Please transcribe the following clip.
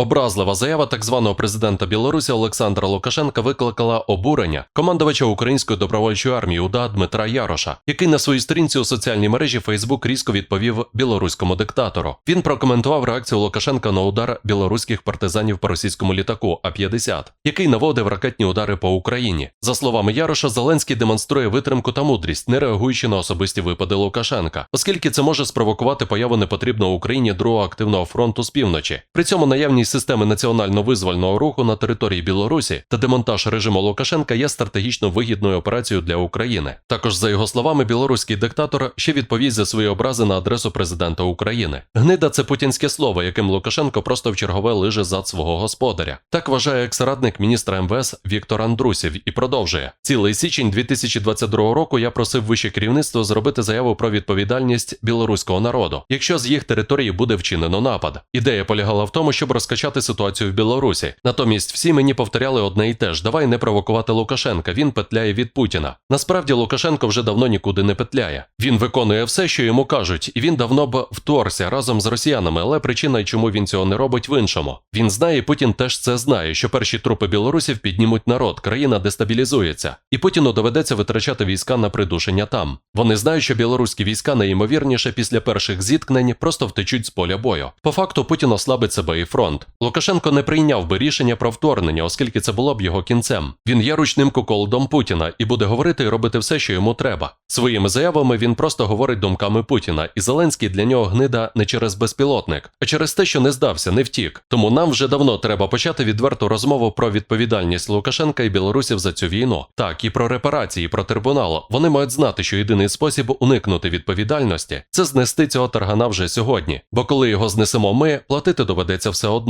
Образлива заява так званого президента Білорусі Олександра Лукашенка викликала обурення командувача української добровольчої армії УДА Дмитра Яроша, який на своїй сторінці у соціальній мережі Фейсбук різко відповів білоруському диктатору. Він прокоментував реакцію Лукашенка на удар білоруських партизанів по російському літаку А-50, який наводив ракетні удари по Україні. За словами Яроша, Зеленський демонструє витримку та мудрість, не реагуючи на особисті випади Лукашенка, оскільки це може спровокувати появу непотрібного Україні другого активного фронту з півночі. При цьому наявність системи національно-визвольного руху на території Білорусі та демонтаж режиму Лукашенка є стратегічно вигідною операцією для України. Також, за його словами, білоруський диктатор ще відповість за свої образи на адресу президента України. Гнида це путінське слово, яким Лукашенко просто в чергове лиже зад свого господаря. Так вважає екс-радник міністра МВС Віктор Андрусів і продовжує цілий січень 2022 року. Я просив вище керівництво зробити заяву про відповідальність білоруського народу, якщо з їх території буде вчинено напад. Ідея полягала в тому, щоб розкачати ситуацію в Білорусі. Натомість всі мені повторяли одне і те ж: давай не провокувати Лукашенка. Він петляє від Путіна. Насправді Лукашенко вже давно нікуди не петляє. Він виконує все, що йому кажуть, і він давно б вторгся разом з росіянами, але причина, чому він цього не робить, в іншому. Він знає, Путін теж це знає, що перші трупи білорусів піднімуть народ, країна дестабілізується, і Путіну доведеться витрачати війська на придушення там. Вони знають, що білоруські війська найімовірніше після перших зіткнень просто втечуть з поля бою. По факту Путін ослабить себе і фронт. Лукашенко не прийняв би рішення про вторгнення, оскільки це було б його кінцем. Він є ручним куколдом Путіна і буде говорити і робити все, що йому треба. Своїми заявами він просто говорить думками Путіна, і Зеленський для нього гнида не через безпілотник, а через те, що не здався, не втік. Тому нам вже давно треба почати відверту розмову про відповідальність Лукашенка і білорусів за цю війну. Так, і про репарації, і про трибунал. Вони мають знати, що єдиний спосіб уникнути відповідальності це знести цього таргана вже сьогодні. Бо коли його знесемо ми, платити доведеться все одно.